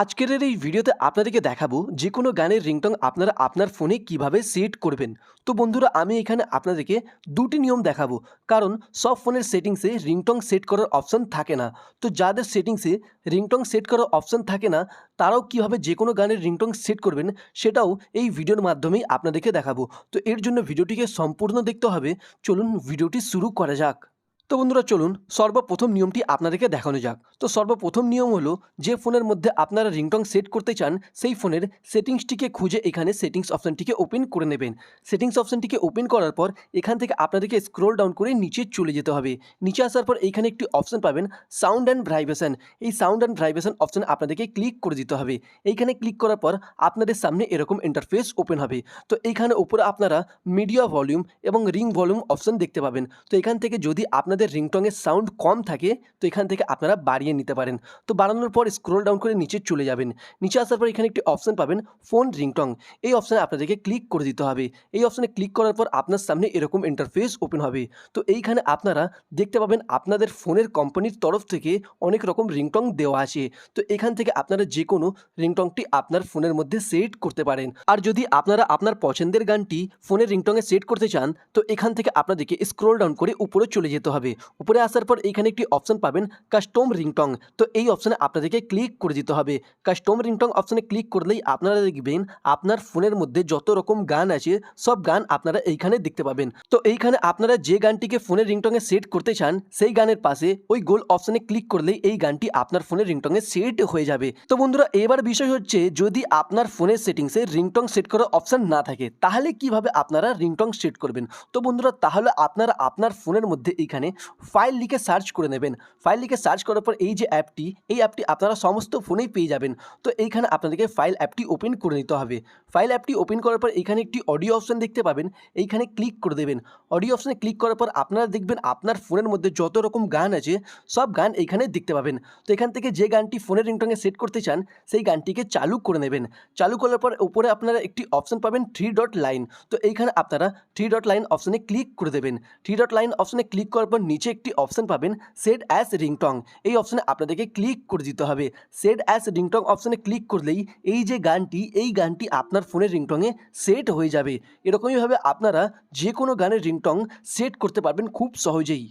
আজকের এই ভিডিওতে আপনাদেরকে দেখাবো যে কোনো গানের রিংটং আপনারা আপনার ফোনে কীভাবে সেট করবেন। তো বন্ধুরা, আমি এখানে আপনাদেরকে দুটি নিয়ম দেখাবো। কারণ সব ফোনের সেটিংসে রিংটং সেট করার অপশন থাকে না। তো যাদের সেটিংসে রিংটং সেট করার অপশন থাকে না, তারাও কীভাবে যে কোনো গানের রিংটং সেট করবেন, সেটাও এই ভিডিওর মাধ্যমেই আপনাদেরকে দেখাবো। তো এর জন্য ভিডিওটিকে সম্পূর্ণ দেখতে হবে। চলুন ভিডিওটি শুরু করা যাক। তো বন্ধুরা চলুন, সর্বপ্রথম নিয়মটি আপনাদেরকে দেখানো যাক। তো সর্বপ্রথম নিয়ম হলো, যে ফোনের মধ্যে আপনারা রিংটং সেট করতে চান, সেই ফোনের সেটিংসটিকে খুঁজে এখানে সেটিংস অপশানটিকে ওপেন করে নেবেন। সেটিংস অপশানটিকে ওপেন করার পর, এখান থেকে আপনাদেরকে স্ক্রোল ডাউন করে নিচে চলে যেতে হবে। নিচে আসার পর এখানে একটি অপশান পাবেন, সাউন্ড অ্যান্ড ভাইব্রেশন। এই সাউন্ড অ্যান্ড ভাইব্রেশন অপশান আপনাদেরকে ক্লিক করে দিতে হবে। এইখানে ক্লিক করার পর আপনাদের সামনে এরকম ইন্টারফেস ওপেন হবে। তো এইখানে উপরে আপনারা মিডিয়া ভলিউম এবং রিং ভলিউম অপশান দেখতে পাবেন। তো এখান থেকে যদি আপনাদের রিংটংয়ের সাউন্ড কম থাকে, তো এখান থেকে আপনারা বাড়িয়ে নিতে পারেন। তো বাড়ানোর পর স্ক্রোল ডাউন করে নিচে চলে যাবেন। নিচে আসার পর এখানে একটি অপশান পাবেন ফোন রিংটং এই অপশানে আপনাদেরকে ক্লিক করে দিতে হবে। এই অপশানে ক্লিক করার পর আপনার সামনে এরকম ইন্টারফেস ওপেন হবে। তো এইখানে আপনারা দেখতে পাবেন আপনাদের ফোনের কোম্পানির তরফ থেকে অনেক রকম রিংটং দেওয়া আছে। তো এখান থেকে আপনারা যে কোনো রিংটংটি আপনার ফোনের মধ্যে সেট করতে পারেন। আর যদি আপনারা আপনার পছন্দের গানটি ফোনের রিংটংয়ে সেট করতে চান, তো এখান থেকে আপনাদেরকে স্ক্রোল ডাউন করে উপরে চলে যেতে হবে। উপরে আসার পর এখানে একটি অপশন পাবেন কাস্টম রিংটং তো এই অপশানে আপনাদেরকে ক্লিক করে দিতে হবে। কাস্টম রিংটং অপশানে ক্লিক করলেই আপনারা দেখবেন আপনার ফোনের মধ্যে যত রকম গান আছে, সব গান আপনারা এইখানে দেখতে পাবেন। তো এইখানে আপনারা যে গানটিকে ফোনের রিংটংয়ে সেট করতে চান, সেই গানের পাশে ওই গোল অপশানে ক্লিক করলেই এই গানটি আপনার ফোনের রিংটংয়ে সেট হয়ে যাবে। তো বন্ধুরা, এবার বিষয় হচ্ছে যদি আপনার ফোনের সেটিংসে রিংটং সেট করার অপশান না থাকে, তাহলে কীভাবে আপনারা রিংটং সেট করবেন? তো বন্ধুরা, তাহলে আপনারা আপনার ফোনের মধ্যে এইখানে ফাইল লিখে সার্চ করে নেবেন। ফাইল লিখে সার্চ করার পর এই যে অ্যাপটি এই অ্যাপটি আপনারা সমস্ত ফোনেই পেয়ে যাবেন। তো এইখানে আপনাদেরকে ফাইল অ্যাপটি ওপেন করে নিতে হবে। ফাইল অ্যাপটি ওপেন করার পর এখানে একটি অডিও অপশন দেখতে পাবেন। এইখানে ক্লিক করে দেবেন। অডিও অপশানে ক্লিক করার পর আপনারা দেখবেন আপনার ফোনের মধ্যে যত রকম গান আছে, সব গান এইখানে দেখতে পাবেন। তো এখান থেকে যে গানটি ফোনের রিংটংয়ে সেট করতে চান, সেই গানটিকে চালু করে নেবেন। চালু করার পর উপরে আপনারা একটি অপশান পাবেন থ্রি ডট লাইন তো এইখানে আপনারা থ্রি ডট লাইন অপশানে ক্লিক করে দেবেন। থ্রি ডট লাইন অপশানে ক্লিক করার পর নিচে একটি অপশান পাবেন সেট অ্যাস রিংটং এই অপশানে আপনাদেরকে ক্লিক করে দিতে হবে। সেট অ্যাস রিংটং অপশানে ক্লিক করলেই এই যে গানটি, এই গানটি আপনার ফোনের রিংটংয়ে সেট হয়ে যাবে। এরকমইভাবে আপনারা যে কোনো গানের রিংটং সেট করতে পারবেন খুব সহজেই।